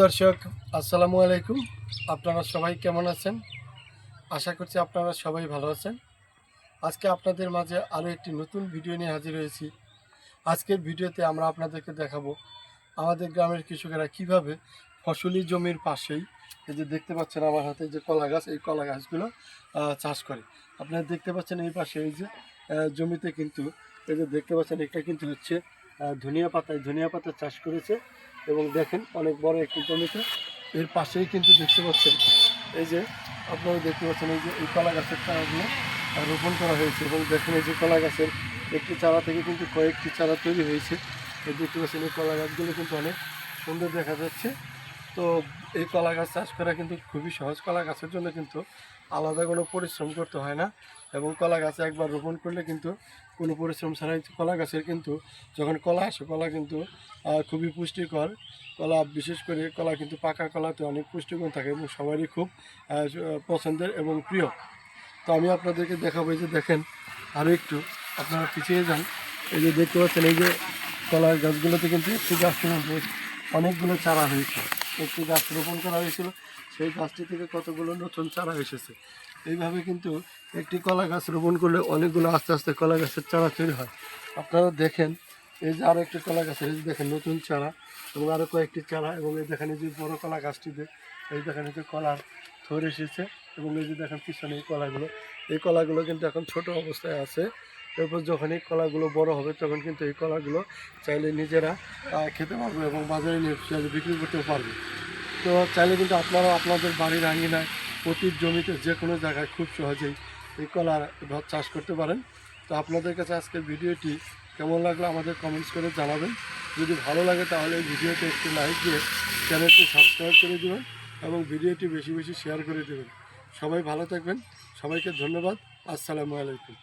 দর্শক, আসসালামু আলাইকুম। আপনারা সবাই কেমন আছেন? আশা করছি আপনারা সবাই ভালো আছেন। আজকে আপনাদের মাঝে আরও একটি নতুন ভিডিও নিয়ে হাজির হয়েছি। আজকের ভিডিওতে আমরা আপনাদেরকে দেখাবো আমাদের গ্রামের কৃষকেরা কীভাবে ফসলি জমির পাশেই এই যে দেখতে পাচ্ছেন আমার হাতে যে কলা গাছ, এই কলা গাছগুলো চাষ করে। আপনারা দেখতে পাচ্ছেন এই পাশে এই যে জমিতে কিন্তু এই যে দেখতে পাচ্ছেন, এটা কিন্তু হচ্ছে ধনিয়া পাতায় ধনিয়া পাতা চাষ করেছে এবং দেখেন অনেক বড় একটি জমিতে। এর পাশেই কিন্তু দেখতে পাচ্ছেন, এই যে আপনারা দেখতে পাচ্ছেন, এই যে এই কলা গাছের চারাগুলো রোপণ করা হয়েছে এবং দেখেন এই যে কলা গাছের একটি চারা থেকে কিন্তু কয়েকটি চারা তৈরি হয়েছে। এই দেখতে পাচ্ছেন এই কলা গাছগুলো কিন্তু অনেক সুন্দর দেখা যাচ্ছে। তো এই কলা গাছ চাষ করা কিন্তু খুবই সহজ। কলা গাছের জন্য কিন্তু আলাদা কোনো পরিশ্রম করতে হয় না এবং কলা গাছে একবার রোপণ করলে কিন্তু কোনো পরিশ্রম ছাড়াই কলা গাছের কিন্তু যখন কলা আসে, কলা কিন্তু খুবই পুষ্টিকর। কলা বিশেষ করে কলা কিন্তু পাকা কলাতে অনেক পুষ্টিগুণ থাকে এবং সবারই খুব পছন্দের এবং প্রিয়। তো আমি আপনাদেরকে দেখাবো যে দেখেন আরও একটু আপনারা পিছিয়ে যান। এই যে দেখতে পাচ্ছেন, এই যে কলার গাছগুলোতে কিন্তু একটি গাছ অনেকগুলো চারা হয়েছে। একটি গাছ রোপণ করা হয়েছিল, সেই গাছটি থেকে কতগুলো নতুন চারা এসেছে। এইভাবে কিন্তু একটি কলা গাছ রোপণ করলে অনেকগুলো আস্তে আস্তে কলা গাছের চারা তৈরি হয়। আপনারা দেখেন, এই যে আরও একটি কলা গাছের এই দেখেন নতুন চারা এবং আরও কয়েকটি চারা এবং এই দেখেন এই যে বড়ো কলা গাছটিতে এই দেখেন এই যে কলার থর এসেছে এবং এই যে দেখেন পিছনে এই কলাগুলো এই কলাগুলো কিন্তু এখন ছোট অবস্থায় আছে। এরপর যখন এই কলাগুলো বড় হবে, তখন কিন্তু এই কলাগুলো চাইলে নিজেরা খেতে পারবে এবং বাজারে নিয়ে বিক্রি করতেও পারবে। তো চাইলে কিন্তু আপনারা আপনাদের বাড়ির আঙিনায় প্রতি জমিতে যে কোনো জায়গায় খুব সহজেই এই কলার চাষ করতে পারেন। তো আপনাদের কাছে আজকের ভিডিওটি কেমন লাগল আমাদের কমেন্টস করে জানাবেন। যদি ভালো লাগে তাহলে এই ভিডিওতে একটি লাইক দিয়ে চ্যানেলটি সাবস্ক্রাইব করে দেবেন এবং ভিডিওটি বেশি বেশি শেয়ার করে দেবেন। সবাই ভালো থাকবেন। সবাইকে ধন্যবাদ। আসসালামু আলাইকুম।